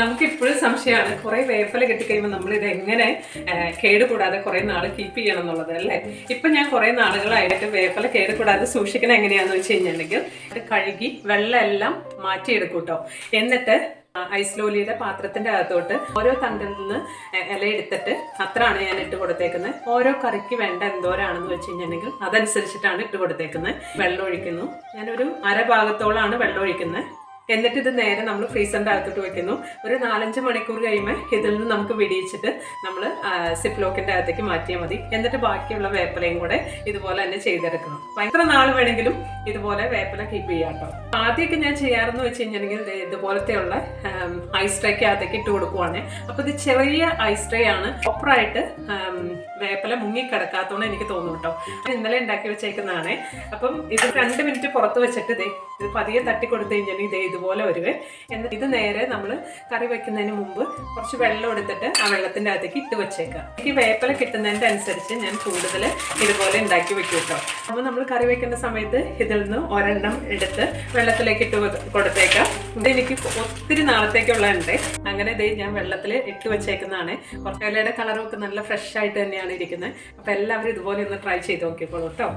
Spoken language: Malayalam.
നമുക്ക് ഇപ്പോഴും സംശയമാണ്. കുറെ വേപ്പല കിട്ടിക്കഴിയുമ്പോൾ നമ്മൾ ഇത് എങ്ങനെ കേടുകൂടാതെ കുറെ നാൾ കീപ്പ് ചെയ്യണം എന്നുള്ളത് അല്ലേ? ഇപ്പൊ ഞാൻ കുറെ നാളുകളായിട്ട് വേപ്പല കേടുകൂടാതെ സൂക്ഷിക്കണം എങ്ങനെയാന്ന് വെച്ച് കഴിഞ്ഞിട്ടുണ്ടെങ്കിൽ ഇത് കഴുകി വെള്ളം എല്ലാം മാറ്റിയെടുക്കും കേട്ടോ എന്നിട്ട് ഐസ്ലോലിയുടെ പാത്രത്തിന്റെ അകത്തോട്ട് ഓരോ തണ്ടിൽ നിന്ന് ഇല എടുത്തിട്ട് അത്രയാണ് ഞാൻ ഇട്ട് കൊടുത്തേക്കുന്നത്. ഓരോ കറിക്ക് വേണ്ട എന്തോരാണെന്ന് വെച്ച് കഴിഞ്ഞിട്ടുണ്ടെങ്കിൽ അതനുസരിച്ചിട്ടാണ് ഇട്ട് കൊടുത്തേക്കുന്നത്. വെള്ളം ഒഴിക്കുന്നു. ഞാനൊരു അര ഭാഗത്തോളാണ് വെള്ളം ഒഴിക്കുന്നത്. എന്നിട്ട് ഇത് നേരെ നമ്മൾ ഫ്രീസറിന്റെ അകത്തോട്ട് വെക്കുന്നു. ഒരു നാലഞ്ച് മണിക്കൂർ കഴിയുമ്പോൾ ഇതിൽ നിന്ന് നമുക്ക് വെടിയിച്ചിട്ട് നമ്മൾ സിപ്പ് ലോക്കിന്റെ അകത്തേക്ക് മാറ്റിയാൽ മതി. എന്നിട്ട് ബാക്കിയുള്ള വേപ്പലയും കൂടെ ഇതുപോലെ തന്നെ ചെയ്തെടുക്കണം. എത്ര നാൾ വേണമെങ്കിലും ഇതുപോലെ വേപ്പല കീപ്പ് ചെയ്യാം കേട്ടോ ആദ്യമൊക്കെ ഞാൻ ചെയ്യാറെന്ന് വെച്ച് കഴിഞ്ഞിട്ടുണ്ടെങ്കിൽ ഇതുപോലത്തെ ഇതുപോലത്തെയുള്ള ഐസ് ട്രേക്ക് അകത്തേക്ക് ഇട്ട് കൊടുക്കുവാണ്. അപ്പോൾ ഇത് ചെറിയ ഐസ് ട്രേ ആണ്. പ്രോപ്പറായിട്ട് വേപ്പല മുങ്ങി കിടക്കാത്തോണ്ട് എനിക്ക് തോന്നും കേട്ടോ ഇന്നലെ ഉണ്ടാക്കി വെച്ചേക്കുന്നതാണ്. അപ്പം ഇത് രണ്ട് മിനിറ്റ് പുറത്ത് വെച്ചിട്ട് ഇതേ ഇത് പതിയെ തട്ടി കൊടുത്തു കഴിഞ്ഞാൽ ഇതേ ഇതുപോലെ വരുവേ എന്നിട്ട് ഇത് നേരെ നമ്മൾ കറി വെക്കുന്നതിന് മുമ്പ് കുറച്ച് വെള്ളം എടുത്തിട്ട് ആ വെള്ളത്തിന്റെ അകത്തേക്ക് ഇട്ട് വെച്ചേക്കാം എനിക്ക് വേപ്പല കിട്ടുന്നതിന്റെ അനുസരിച്ച് ഞാൻ കൂടുതൽ ഇതുപോലെ ഉണ്ടാക്കി വെക്കും കേട്ടോ അപ്പോൾ നമ്മൾ കറി വെക്കുന്ന സമയത്ത് ഇതിൽ നിന്ന് ഒരെണ്ണം എടുത്ത് വെള്ളത്തിലേക്ക് ഇട്ട് കൊടുത്തേക്കാം. ഇത് എനിക്ക് ഒത്തിരി നാളത്തേക്കുള്ളതുണ്ട് അങ്ങനെ ഇത് ഞാൻ വെള്ളത്തിൽ ഇട്ട് വെച്ചേക്കുന്നതാണ്. കുറച്ച് കളറും ഒക്കെ നല്ല ഫ്രഷ് ആയിട്ട് തന്നെയാണ് ഇരിക്കുന്നത് അപ്പോൾ എല്ലാവരും ഇതുപോലെ ഒന്ന് ട്രൈ ചെയ്ത് നോക്കിക്കോളൂ കേട്ടോ